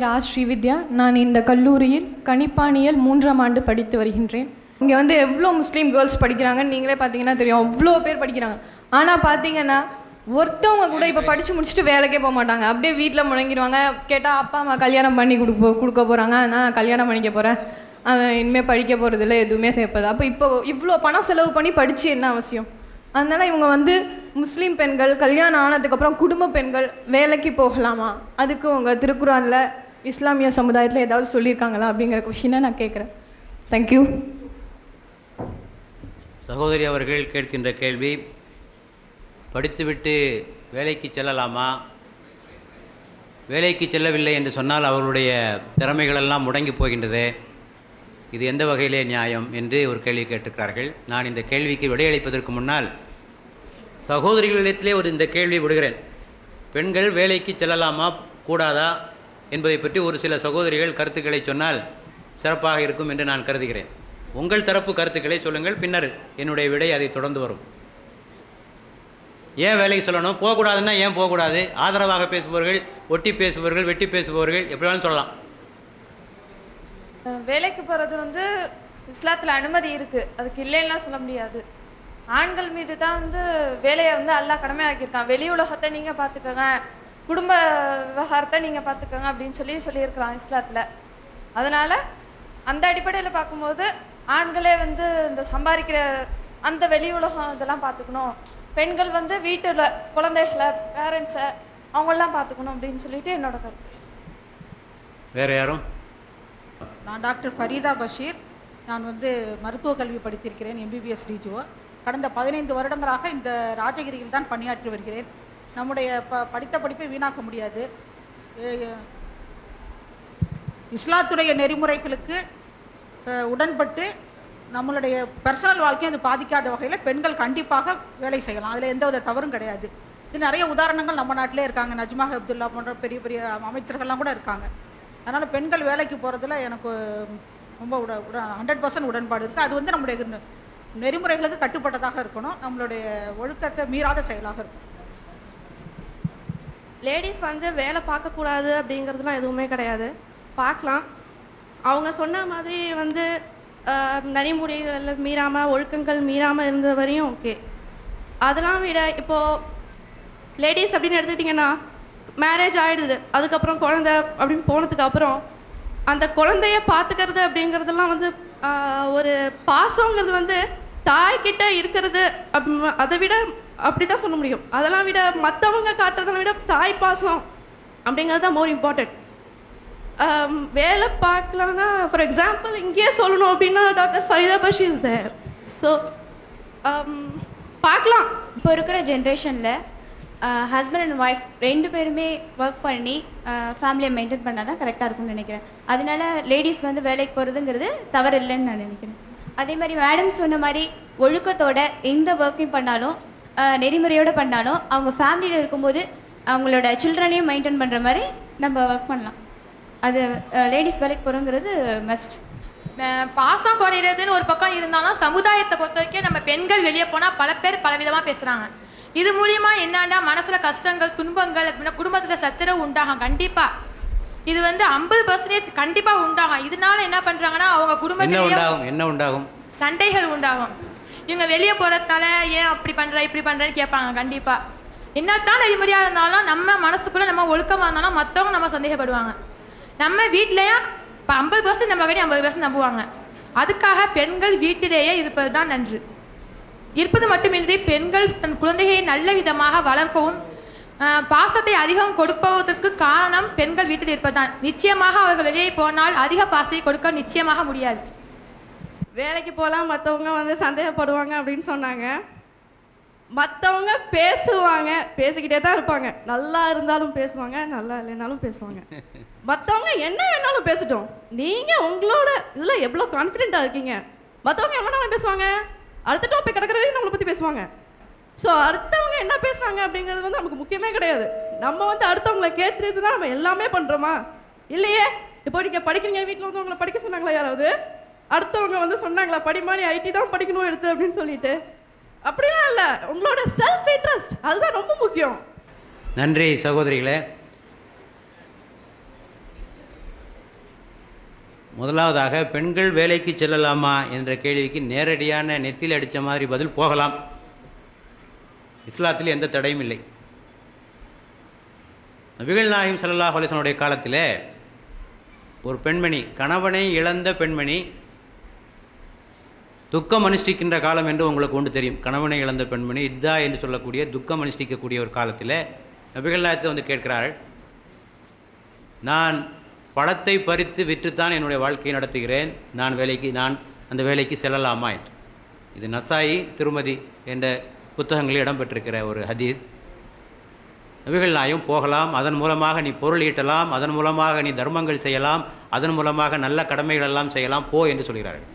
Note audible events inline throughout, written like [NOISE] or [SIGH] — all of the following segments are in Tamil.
பெயர் ஆர் ஸ்ரீவித்யா நான் இந்த கல்லூரியில் கணிப்பானியல் மூன்றாம் ஆண்டு படித்து வருகின்றேன். இங்கே வந்து எவ்வளோ முஸ்லீம் கேர்ள்ஸ் படிக்கிறாங்கன்னு நீங்களே பார்த்தீங்கன்னா தெரியும். அவ்வளோ பேர் படிக்கிறாங்க. ஆனால் பார்த்தீங்கன்னா ஒருத்தவங்க கூட இப்போ படித்து முடிச்சுட்டு வேலைக்கே போக மாட்டாங்க. அப்படியே வீட்டில் முழங்கிடுவாங்க கேட்டால் அப்பா அம்மா கல்யாணம் பண்ணி கொடுக்க கொடுக்க போகிறாங்க நான் கல்யாணம் பண்ணிக்க போகிறேன் அவன் இனிமேல் படிக்க போகிறதில்ல எதுவுமே சேர்ப்பது அப்போ இப்போ இவ்வளோ பணம் செலவு பண்ணி படித்து என்ன அவசியம்? அதனால் இவங்க வந்து முஸ்லீம் பெண்கள் கல்யாணம் ஆனதுக்கப்புறம் குடும்ப பெண்கள் வேலைக்கு போகலாமா? அதுக்கு உங்கள் திருக்குறானில் இஸ்லாமிய சமுதாயத்தில் ஏதாவது சொல்லியிருக்காங்களா அப்படிங்கிற கொஷினை நான் கேட்குறேன் தேங்க்யூ சகோதரி அவர்கள் கேட்கின்ற கேள்வி படித்துவிட்டு வேலைக்கு செல்லலாமா? வேலைக்கு செல்லவில்லை என்று சொன்னால் அவர்களுடைய திறமைகளெல்லாம் முடங்கி போகின்றது. இது எந்த வகையிலே நியாயம் என்று ஒரு கேள்வி கேட்டிருக்கிறார்கள். நான் இந்த கேள்விக்கு விடையளிப்பதற்கு முன்னால் சகோதரிகளிடத்திலே ஒரு இந்த கேள்வி விடுகிறேன். பெண்கள் வேலைக்கு செல்லலாமா? கூடாதா? என்பதை பற்றி ஒரு சில சகோதரிகள் கருத்துக்களை சொன்னால் சிறப்பாக இருக்கும் என்று நான் கருதுகிறேன். உங்கள் தரப்பு கருத்துக்களை சொல்லுங்கள் பின்னர் என்னுடைய விடை அதை தொடர்ந்து வரும். ஏன் வேலைக்கு சொல்லணும்? போகக்கூடாதுன்னா ஏன் போகக்கூடாது? ஆதரவாக பேசுபவர்கள் ஒட்டி பேசுபவர்கள் வெட்டி பேசுபவர்கள் எப்படினாலும் சொல்லலாம். வேலைக்கு போகிறது வந்து இஸ்லாத்தில் அனுமதி இருக்குது அதுக்கு இல்லைன்னுலாம் சொல்ல முடியாது. ஆண்கள் மீது தான் வந்து வேலையை வந்து எல்லா கடமையாக்கியிருக்கான். வெளி உலகத்தை நீங்கள் பார்த்துக்கோங்க. குடும்ப விவகாரத்தை நீங்கள் பார்த்துக்கோங்க அப்படின்னு சொல்லி சொல்லியிருக்கிறான் இஸ்லாத்தில். அதனால் அந்த அடிப்படையில் பார்க்கும்போது ஆண்களே வந்து இந்த சம்பாதிக்கிற அந்த வெளி உலகம் இதெல்லாம் பார்த்துக்கணும். பெண்கள் வந்து வீட்டில் குழந்தைகளை பேரண்ட்ஸை அவங்களெலாம் பார்த்துக்கணும் அப்படின்னு சொல்லிட்டு என்னோட கருத்து. வேறு யாரும்? நான் டாக்டர் ஃபரீதா பஷீர். நான் வந்து மருத்துவ கல்வி படித்திருக்கிறேன் எம்பிபிஎஸ் டிஜிஓ கடந்த பதினைந்து வருடங்களாக இந்த ராஜகிரியில் தான் பணியாற்றி வருகிறேன். நம்முடைய ப படித்த படிப்பை வீணாக்க முடியாது. இஸ்லாத்துடைய நெறிமுறைகளுக்கு உடன்பட்டு நம்மளுடைய பர்சனல் வாழ்க்கையும் அது பாதிக்காத வகையில் பெண்கள் கண்டிப்பாக வேலை செய்யலாம். அதில் எந்த வித தவறும் கிடையாது. இது நிறைய உதாரணங்கள் நம்ம நாட்டிலே இருக்காங்க. நஜ்மா அப்துல்லா போன்ற பெரிய பெரிய அமைச்சர்கள்லாம் கூட இருக்காங்க. அதனால் பெண்கள் வேலைக்கு போகிறதுல எனக்கு ரொம்ப உட உட ஹண்ட்ரட் பர்சன்ட் உடன்பாடு இருக்குது அது வந்து நம்முடைய நெ- நெறிமுறைகளுக்கு கட்டுப்பட்டதாக இருக்கணும். நம்மளுடைய ஒழுக்கத்தை மீறாத செயலாக இருக்கும் லேடிஸ் வந்து வேலை பார்க்கக்கூடாது அப்படிங்கிறதுலாம் எதுவுமே கிடையாது. பார்க்கலாம். அவங்க சொன்ன மாதிரி வந்து ஆஹ், மீறாமல் ஒழுக்கங்கள் மீறாமல் இருந்த வரையும் ஓகே அதெல்லாம் விட இப்போது லேடிஸ் அப்படின்னு எடுத்துக்கிட்டிங்கன்னா மேரேஜ் ஆகிடுது அதுக்கப்புறம் குழந்த அப்படின்னு போனதுக்கு அப்புறம் அந்த குழந்தைய பார்த்துக்கிறது அப்படிங்கிறதெல்லாம் வந்து ஒரு பாசங்கிறது வந்து தாய்கிட்ட இருக்கிறது அப்~ அதை விட அப்படி தான் சொல்ல முடியும். அதெல்லாம் விட மற்றவங்க காட்டுறதெல்லாம் விட தாய் பாசம் அப்படிங்கிறது தான் மோர் இம்பார்ட்டன்ட் வேலை பார்க்கலான்னா ஃபார் எக்ஸாம்பிள் இங்கேயே சொல்லணும் அப்படின்னா doctor Farida Basheer is there so பார்க்கலாம். இப்போ இருக்கிற ஜென்ரேஷனில் ஹஸ்பண்ட் அண்ட் ஒய்ஃப் ரெண்டு பேருமே ஒர்க் பண்ணி ஃபேமிலியை மெயின்டைன் பண்ணால் தான் கரெக்டாக இருக்கும்னு நினைக்கிறேன். அதனால லேடிஸ் வந்து வேலைக்கு போகிறதுங்கிறது தவறு இல்லைன்னு நான் நினைக்கிறேன். அதே மாதிரி மேடம் சொன்ன மாதிரி ஒழுக்கத்தோட எந்த ஒர்க்கையும் பண்ணாலும் நெறிமுறையோடு பண்ணாலும் அவங்க ஃபேமிலியில் இருக்கும்போது அவங்களோட சில்ட்ரனையும் மெயின்டைன் பண்ணுற மாதிரி நம்ம ஒர்க் பண்ணலாம். அது லேடிஸ் வேலைக்கு போகிறோங்கிறது மஸ்ட் பாசம் குறையிறதுன்னு ஒரு பக்கம் இருந்தாலும் சமுதாயத்தை பொறுத்த வரைக்கும் நம்ம பெண்கள் வெளியே போனால் பல பேர் பலவிதமாக பேசுகிறாங்க இது மூலியமாக என்னன்னா மனசில் கஷ்டங்கள் துன்பங்கள் அப்படின்னா குடும்பத்தில் சச்சரவு உண்டாகும். கண்டிப்பாக இது வந்து ஐம்பது பர்சன்டேஜ் கண்டிப்பா உண்டாகும். இதனால என்ன பண்றாங்கன்னா அவங்க என்ன குடும்பத்திலேயே உண்டாகும்? என்ன உண்டாகும்? சண்டைகள் உண்டாகும். இவங்க வெளியே போறதுனால ஏன் அப்படி பண்ற? இப்படி பண்றேன்னு கேட்பாங்க கண்டிப்பா. என்னத்தான் நெறிமுறையா இருந்தாலும் நம்ம மனசுக்குள்ள நம்ம ஒழுக்கமா இருந்தாலும் மத்தவங்க நம்ம சந்தேகப்படுவாங்க. நம்ம வீட்லயும் இப்போ ஐம்பது பர்சன்ட் நம்ம கட்டி ஐம்பது பர்சன்ட் நம்புவாங்க. அதுக்காக பெண்கள் வீட்டிலேயே இருப்பது தான் நன்று. இருப்பது மட்டுமின்றி பெண்கள் தன் குழந்தையை நல்ல விதமாக வளர்க்கவும் பாசத்தை அதிகம் கொடுப்பதற்கு காரணம் பெண்கள் வீட்டில் இருப்பதுதான். நிச்சயமாக அவர்கள் வெளியே போனால் அதிக பாசத்தை கொடுக்க நிச்சயமாக முடியாது. வேலைக்கு போகலாம் மற்றவங்க வந்து சந்தேகப்படுவாங்க அப்படின்னு சொன்னாங்க. மற்றவங்க பேசுவாங்க பேசிக்கிட்டே தான் இருப்பாங்க. நல்லா இருந்தாலும் பேசுவாங்க நல்லா இல்லைனாலும் பேசுவாங்க. [LAUGHS] மற்றவங்க என்ன வேணாலும் பேசட்டும். நீங்கள் உங்களோட இதில் எவ்வளோ கான்ஃபிடென்ட்டாக இருக்கீங்க? மற்றவங்க எவ்வளோ நேரம் பேசுவாங்க? அடுத்த டாபிக் கிடக்கிற வரைக்கும் நம்மளை பற்றி பேசுவாங்க. ஸோ அடுத்தவங்க என்ன பேசுகிறாங்க அப்படிங்கிறது வந்து நமக்கு முக்கியமே கிடையாது. நம்ம வந்து அடுத்தவங்களை கேட்டுட்டு தான் நம்ம எல்லாமே பண்ணுறோமா இல்லையே? இப்போ நீங்கள் படிக்கிறீங்க வீட்டில் வந்து உங்களை படிக்க சொன்னாங்களா யாராவது? அடுத்தவங்க வந்து சொன்னாங்களா படிமா நீ ஐடி தான் படிக்கணும் எடுத்து அப்படின்னு சொல்லிட்டு. அப்படிலாம் இல்லை. உங்களோட செல்ஃப் இன்ட்ரெஸ்ட் அதுதான் ரொம்ப முக்கியம். நன்றி சகோதரிகளே. முதலாவதாக பெண்கள் வேலைக்கு செல்லலாமா? என்ற கேள்விக்கு நேரடியான நெத்தியில் அடித்த மாதிரி பதில் போகலாம். இஸ்லாத்தில் எந்த தடையும் இல்லை. நபிகள் நாயகம் சல்லாஹ் அலைஹி காலத்தில் ஒரு பெண்மணி கணவனை இழந்த பெண்மணி துக்கம் அனுஷ்டிக்கின்ற காலம் என்று உங்களுக்கு ஒன்று தெரியும். கணவனை இழந்த பெண்மணி இத்தா என்று சொல்லக்கூடிய துக்கம் அனுஷ்டிக்கக்கூடிய ஒரு காலத்தில் நபிகள் நாயகத்தை வந்து கேட்கிறார்கள் நான் பழத்தை பறித்து விற்றுத்தான் என்னுடைய வாழ்க்கையை நடத்துகிறேன். நான் வேலைக்கு நான் அந்த வேலைக்கு செல்லலாமா? என்று. இது நசாயி திருமதி என்ற புத்தகங்களில் இடம்பெற்றிருக்கிற ஒரு ஹதீத் நபிகள் நாயும் போகலாம் அதன் மூலமாக நீ பொருள் ஈட்டலாம் அதன் மூலமாக நீ தர்மங்கள் செய்யலாம் அதன் மூலமாக நல்ல கடமைகள் எல்லாம் செய்யலாம் போ என்று சொல்கிறார்கள்.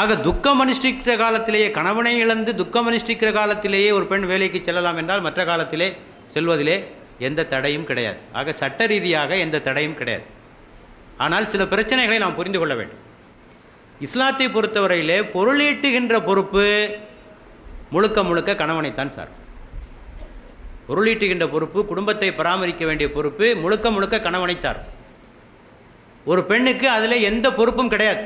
ஆக துக்கம் அனுஷ்டிக்கிற காலத்திலேயே கணவனை இழந்து துக்கம் அனுஷ்டிக்கிற காலத்திலேயே ஒரு பெண் வேலைக்கு செல்லலாம் என்றால் மற்ற காலத்திலே செல்வதிலே எந்த தடையும் கிடையாது. ஆக சட்ட ரீதியாக எந்த தடையும் கிடையாது. ஆனால் சில பிரச்சனைகளை நாம் புரிந்து கொள்ள வேண்டும். இஸ்லாத்தை பொறுத்தவரையிலே பொருளீட்டுகின்ற பொறுப்பு முழுக்க முழுக்க கணவனைத்தான் சார். பொருளீட்டுகின்ற பொறுப்பு குடும்பத்தை பராமரிக்க வேண்டிய பொறுப்பு முழுக்க முழுக்க கணவனை சார். ஒரு பெண்ணுக்கு அதில் எந்த பொறுப்பும் கிடையாது.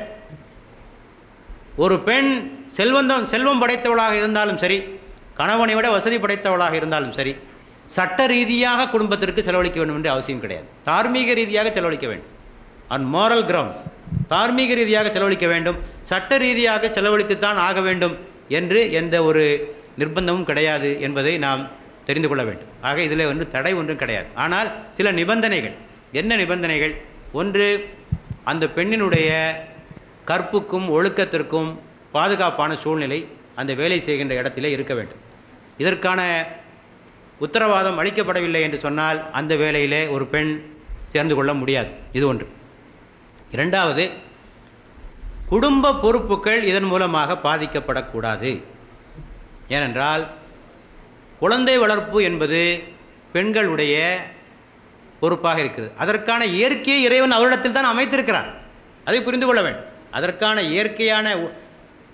ஒரு பெண் செல்வந்தம் செல்வம் படைத்தவளாக இருந்தாலும் சரி கணவனை விட வசதி படைத்தவளாக இருந்தாலும் சரி சட்ட ரீதியாக குடும்பத்திற்கு செலவழிக்க வேண்டும் என்ற அவசியம் கிடையாது. தார்மீக ரீதியாக செலவழிக்க வேண்டும். ஆன் மோரல் கிரவுண்ட்ஸ் தார்மீக ரீதியாக செலவழிக்க வேண்டும். சட்ட ரீதியாக செலவழித்துத்தான் ஆக வேண்டும். என்று எந்த ஒரு நிர்பந்தமும் கிடையாது என்பதை நாம் தெரிந்து கொள்ள வேண்டும். ஆக இதில் வந்து தடை ஒன்றும் கிடையாது. ஆனால் சில நிபந்தனைகள். என்ன நிபந்தனைகள்? ஒன்று அந்த பெண்ணினுடைய கற்புக்கும் ஒழுக்கத்திற்கும் பாதுகாப்பான சூழ்நிலை அந்த வேலை செய்கின்ற இடத்திலே இருக்க வேண்டும். இதற்கான உத்தரவாதம் அளிக்கப்படவில்லை என்று சொன்னால் அந்த வேலையிலே ஒரு பெண் சேர்ந்து கொள்ள முடியாது. இது ஒன்று. இரண்டாவது குடும்ப பொறுப்புகள் இதன் மூலமாக பாதிக்கப்படக்கூடாது. ஏனென்றால் குழந்தை வளர்ப்பு என்பது பெண்களுடைய பொறுப்பாக இருக்கிறது. அதற்கான இயற்கையை இறைவன் அவரிடத்தில் தான் அமைத்திருக்கிறார். அதை புரிந்து கொள்ள வேண்டும். அதற்கான இயற்கையான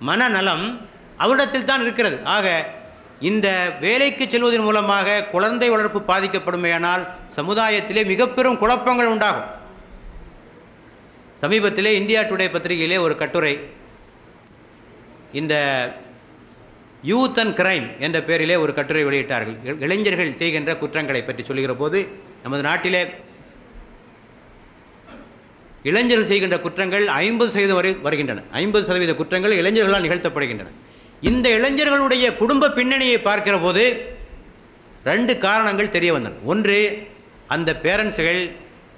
மனநலம் அவரிடத்தில் தான் இருக்கிறது. ஆக இந்த வேலைக்கு செல்வதன் மூலமாக குழந்தை வளர்ப்பு பாதிக்கப்படுமையானால் சமுதாயத்திலே மிக பெரும் குழப்பங்கள் உண்டாகும். சமீபத்திலே இந்தியா டுடே பத்திரிகையிலே ஒரு கட்டுரை. இந்த யூத் அண்ட் கிரைம் என்ற பெயரிலே ஒரு கட்டுரை வெளியிட்டார்கள். இளைஞர்கள் செய்கின்ற குற்றங்களை பற்றி சொல்லுகிற போது நமது நாட்டிலே இளைஞர்கள் செய்கின்ற குற்றங்கள் ஐம்பது சதவீதம் வரை வருகின்றன. ஐம்பது சதவீத குற்றங்கள் இளைஞர்களால் நிகழ்த்தப்படுகின்றன. இந்த இளைஞர்களுடைய குடும்ப பின்னணியை பார்க்கிற போது ரெண்டு காரணங்கள் தெரிய வந்தன. ஒன்று அந்த பேரண்ட்ஸுகள்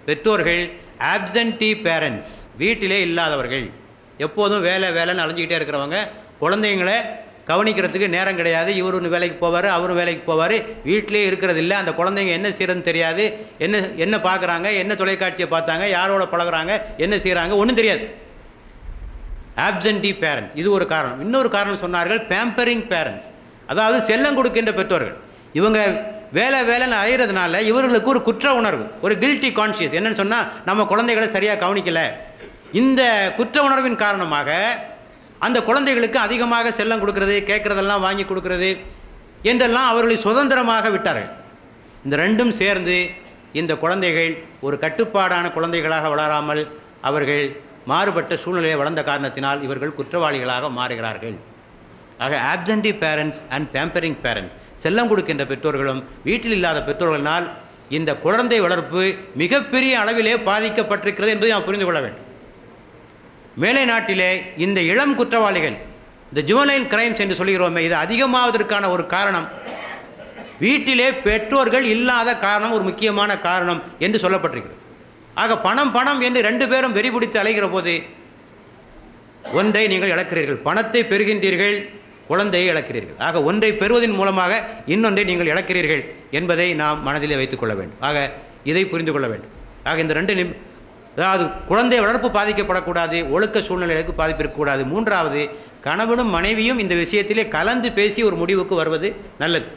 பெற்றோர்கள் ஆப்சன்டி பேரண்ட்ஸ் வீட்டிலே இல்லாதவர்கள். எப்போதும் வேலை வேலைன்னு அலைஞ்சிக்கிட்டே இருக்கிறவங்க குழந்தைங்களை கவனிக்கிறதுக்கு நேரம் கிடையாது. இவரு வேலைக்கு போவார் அவரும் வேலைக்கு போவார். வீட்டிலே இருக்கிறது இல்லை அந்த குழந்தைங்க என்ன செய்கிறதுன்னு தெரியாது. என்ன என்ன பார்க்குறாங்க என்ன தொலைக்காட்சியை பார்த்தாங்க யாரோட பழகுறாங்க என்ன செய்கிறாங்க ஒன்றும் தெரியாது. ஆப்சன்டி பேரண்ட்ஸ் இது ஒரு காரணம். இன்னொரு காரணம் சொன்னார்கள் பேம்பரிங் பேரண்ட்ஸ் அதாவது செல்லம் கொடுக்கின்ற பெற்றோர்கள். இவங்க வேலை வேலைன்னு அலையிறதுனால இவர்களுக்கு ஒரு குற்ற உணர்வு ஒரு கில்ட்டி கான்ஷியஸ் என்னன்னு சொன்னால் நம்ம குழந்தைகளை சரியாக கவனிக்கலை. இந்த குற்ற உணர்வின் காரணமாக அந்த குழந்தைகளுக்கு அதிகமாக செல்லம் கொடுக்கறது கேட்குறதெல்லாம் வாங்கி கொடுக்கறது என்றெல்லாம் அவர்களை சுதந்திரமாக விட்டார்கள். இந்த ரெண்டும் சேர்ந்து இந்த குழந்தைகள் ஒரு கட்டுப்பாடான குழந்தைகளாக வளராமல் அவர்கள் மாறுபட்ட சூழ்நிலையை வளர்ந்த காரணத்தினால் இவர்கள் குற்றவாளிகளாக மாறுகிறார்கள். ஆக absentee parents and pampering parents செல்லம் கொடுக்கின்ற பெற்றோர்களும் வீட்டில் இல்லாத பெற்றோர்களால் இந்த குழந்தை வளர்ப்பு மிகப்பெரிய அளவிலே பாதிக்கப்பட்டிருக்கிறது என்பதை நாம் புரிந்து கொள்ள வேண்டும். மேலை நாட்டிலே இந்த இளம் குற்றவாளிகள் இந்த ஜுவனைல் கிரைம்ஸ் என்று சொல்கிறோமே இது அதிகமாவதற்கான ஒரு காரணம். வீட்டிலே பெற்றோர்கள் இல்லாத காரணம் ஒரு முக்கியமான காரணம் என்று சொல்லப்பட்டிருக்கிறது. ஆக பணம் பணம் என்று ரெண்டு பேரும் வெறி பிடித்து அலைகிற போது ஒன்றை நீங்கள் இழக்கிறீர்கள். பணத்தை பெறுகின்றீர்கள். குழந்தையை இழக்கிறீர்கள். ஆக ஒன்றை பெறுவதன் மூலமாக இன்னொன்றை நீங்கள் இழக்கிறீர்கள் என்பதை நாம் மனதிலே வைத்துக் கொள்ள வேண்டும். ஆக இதை புரிந்து கொள்ள வேண்டும். ஆக இந்த ரெண்டு நிம் அதாவது குழந்தை வளர்ப்பு பாதிக்கப்படக்கூடாது ஒழுக்க சூழ்நிலைகளுக்கு பாதிப்பு இருக்கக்கூடாது. மூன்றாவது கணவனும் மனைவியும் இந்த விஷயத்திலே கலந்து பேசி ஒரு முடிவுக்கு வருவது நல்லது.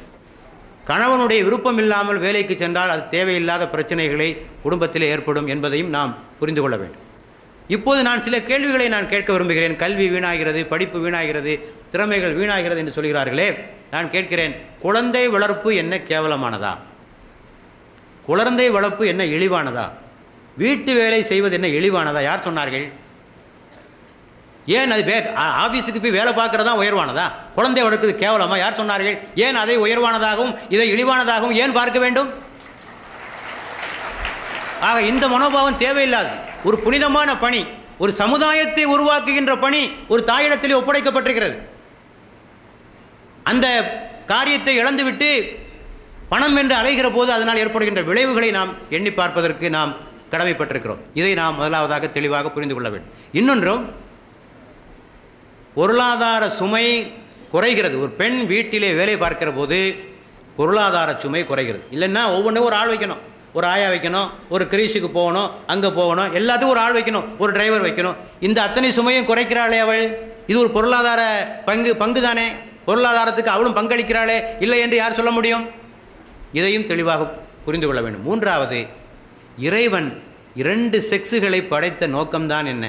கணவனுடைய விருப்பம் இல்லாமல் வேலைக்கு சென்றால் அது தேவையில்லாத பிரச்சனைகளை குடும்பத்தில் ஏற்படும் என்பதையும் நாம் புரிந்து கொள்ள வேண்டும். இப்போது நான் சில கேள்விகளை நான் கேட்க விரும்புகிறேன். கல்வி வீணாகிறது படிப்பு வீணாகிறது திறமைகள் வீணாகிறது என்று சொல்கிறார்களே நான் கேட்கிறேன் குழந்தை வளர்ப்பு என்ன கேவலமானதா? குழந்தை வளர்ப்பு என்ன இழிவானதா? வீட்டு வேலை செய்வது என்ன இழிவானதா? யார் சொன்னார்கள்? ஏன் அது வே ஆஃபீஸுக்கு போய் வேலை பார்க்கறதா உயர்வானதா? குழந்தை வளர்க்குறது கேவலமா? யார் சொன்னார்கள்? ஏன் அதை உயர்வானதாகவும் இதை இழிவானதாகவும் ஏன் பார்க்க வேண்டும்? ஆக இந்த மனோபாவம் தேவையில்லாது. ஒரு புனிதமான பணி ஒரு சமுதாயத்தை உருவாக்குகின்ற பணி ஒரு தாயிடத்திலே ஒப்படைக்கப்பட்டிருக்கிறது. அந்த காரியத்தை இழந்துவிட்டு பணம் என்று அலைகிற போது அதனால் ஏற்படுகின்ற விளைவுகளை நாம் எண்ணி பார்ப்பதற்கு நாம் கடமைப்பட்டிருக்கிறோம். இதை நாம் முதலாவதாக தெளிவாக புரிந்து கொள்ள வேண்டும். இன்னொன்றும் பொருளாதார சுமை குறைகிறது. ஒரு பெண் வீட்டிலே வேலை பார்க்கிற போது பொருளாதார சுமை குறைகிறது. இல்லைன்னா ஒவ்வொன்றும் ஒரு ஆள் வைக்கணும். ஒரு ஆயா வைக்கணும் ஒரு கிரீஷுக்கு போகணும் அங்கே போகணும் எல்லாத்துக்கும் ஒரு ஆள் வைக்கணும் ஒரு டிரைவர் வைக்கணும். இந்த அத்தனை சுமையும் குறைக்கிறாளே அவள். இது ஒரு பொருளாதார பங்கு பங்கு தானே பொருளாதாரத்துக்கு அவளும் பங்களிக்கிறாளே இல்லை என்று யார் சொல்ல முடியும்? இதையும் தெளிவாக புரிந்து கொள்ள வேண்டும். மூன்றாவது இறைவன் இரண்டு செக்ஸுகளை படைத்த நோக்கம்தான் என்ன?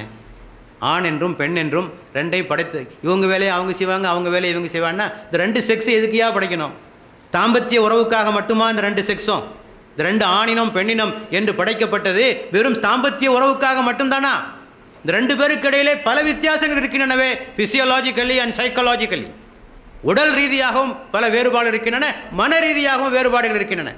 ஆண் என்றும் பெண் என்றும் ரெண்டையும் படைத்து இவங்க வேலையை அவங்க செய்வாங்க அவங்க வேலையை இவங்க செய்வாங்கன்னா இந்த ரெண்டு செக்ஸ் எதுக்கையாக படைக்கணும்? தாம்பத்திய உறவுக்காக மட்டுமா இந்த ரெண்டு செக்ஸும் இந்த ரெண்டு ஆணினம் பெண்ணினம் என்று படைக்கப்பட்டது வெறும் தாம்பத்திய உறவுக்காக மட்டும்தானா? இந்த ரெண்டு பேருக்கு இடையிலே பல வித்தியாசங்கள் இருக்கின்றனவே ஃபிசியோலாஜிக்கலி அண்ட் சைக்கலாஜிக்கலி உடல் ரீதியாகவும் பல வேறுபாடுகள் இருக்கின்றன மன ரீதியாகவும் வேறுபாடுகள் இருக்கின்றன.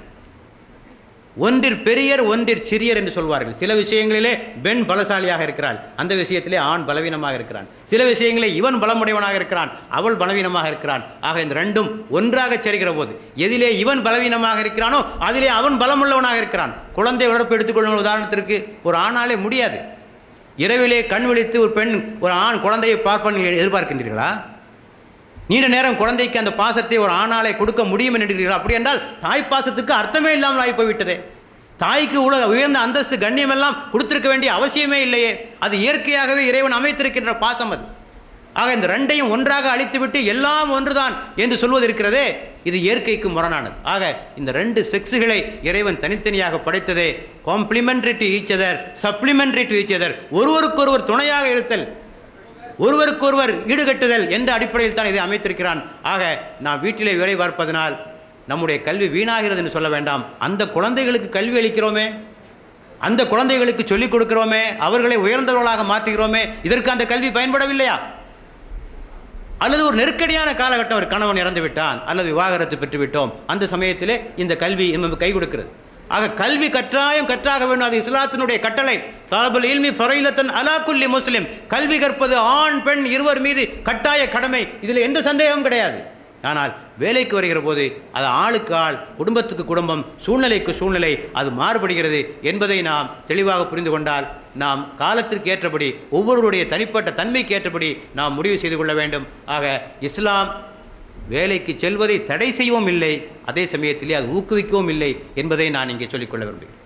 ஒன்றிற் பெரியர் ஒன்றிற் சிறியர் என்று சொல்வார்கள். சில விஷயங்களிலே பெண் பலசாலியாக இருக்கிறாள். அந்த விஷயத்திலே ஆண் பலவீனமாக இருக்கிறான். சில விஷயங்களே இவன் பலமுடையவனாக இருக்கிறான் அவள் பலவீனமாக இருக்கிறான். ஆக இந்த ரெண்டும் ஒன்றாக செல்கிற போது எதிலே இவன் பலவீனமாக இருக்கிறானோ அதிலே அவன் பலமுள்ளவனாக இருக்கிறான். குழந்தை வளர்ப்பு எடுத்துக்கொள்ளும் உதாரணத்திற்கு ஒரு ஆணாலே முடியாது. இரவிலே கண் விழித்து ஒரு பெண் ஒரு ஆண் குழந்தையை பார்ப்பன் எதிர்பார்க்கின்றீர்களா? நீண்ட நேரம் குழந்தைக்கு அந்த பாசத்தை ஒரு ஆணாலை கொடுக்க முடியும் என்கிறீர்கள் அப்படி என்றால் தாய் பாசத்துக்கு அர்த்தமே இல்லாமல் ஆகி போய்விட்டதே தாய்க்கு உலக உயர்ந்த அந்தஸ்து கண்ணியமெல்லாம் கொடுத்திருக்க வேண்டிய அவசியமே இல்லையே. அது இயற்கையாகவே இறைவன் அமைத்திருக்கின்ற பாசம் அது. ஆக இந்த ரெண்டையும் ஒன்றாக அழித்துவிட்டு எல்லாம் ஒன்றுதான் என்று சொல்வது இருக்கிறதே இது இயற்கைக்கு முரணானது. ஆக இந்த ரெண்டு செக்ஸுகளை இறைவன் தனித்தனியாக படைத்ததே complementary to each other supplementary to each other ஒருவருக்கொருவர் துணையாக இருத்தல் ஒருவருக்கொருவர் ஈடுகட்டுதல் என்ற அடிப்படையில் தான் இதை அமைத்திருக்கிறான். ஆக நான் வீட்டிலே வேலை பார்ப்பதனால் நம்முடைய கல்வி வீணாகிறது என்று சொல்ல வேண்டாம். அந்த குழந்தைகளுக்கு கல்வி அளிக்கிறோமே அந்த குழந்தைகளுக்கு சொல்லிக் கொடுக்கிறோமே அவர்களை உயர்ந்தவர்களாக மாற்றுகிறோமே இதற்கு அந்த கல்வி பயன்படவில்லையா? அல்லது ஒரு நெருக்கடியான காலகட்டம் ஒரு கணவன் இறந்து விட்டான் அல்லது விவாகரத்து பெற்றுவிட்டோம் அந்த சமயத்திலே இந்த கல்வி நமக்கு கை கொடுக்கிறது. ஆக கல்வி கட்டாயம் கற்றாக வேண்டும். அது இஸ்லாத்தினுடைய கட்டளை. தாபுல் இல்மி ஃபரைலத்தன் அலா குல்லி முஸ்லிம். கல்வி கற்பது ஆண் பெண் இருவர் மீது கட்டாய கடமை. இதில் எந்த சந்தேகமும் கிடையாது. ஆனால் வேலைக்கு வருகிற போது அது ஆளுக்கு ஆள் குடும்பத்துக்கு குடும்பம் சூழ்நிலைக்கு சூழ்நிலை அது மாறுபடுகிறது என்பதை நாம் தெளிவாக புரிந்து கொண்டால் நாம் காலத்திற்கு ஏற்றபடி ஒவ்வொருவருடைய தனிப்பட்ட தன்மைக்கு ஏற்றபடி நாம் முடிவு செய்து கொள்ள வேண்டும். ஆக இஸ்லாம் வேலைக்கு செல்வதை தடை செய்யவும் இல்லை அதே சமயத்திலே அது ஊக்குவிக்கவும் இல்லை என்பதை நான் இங்கே சொல்லிக்கொள்ள விரும்புகிறேன்.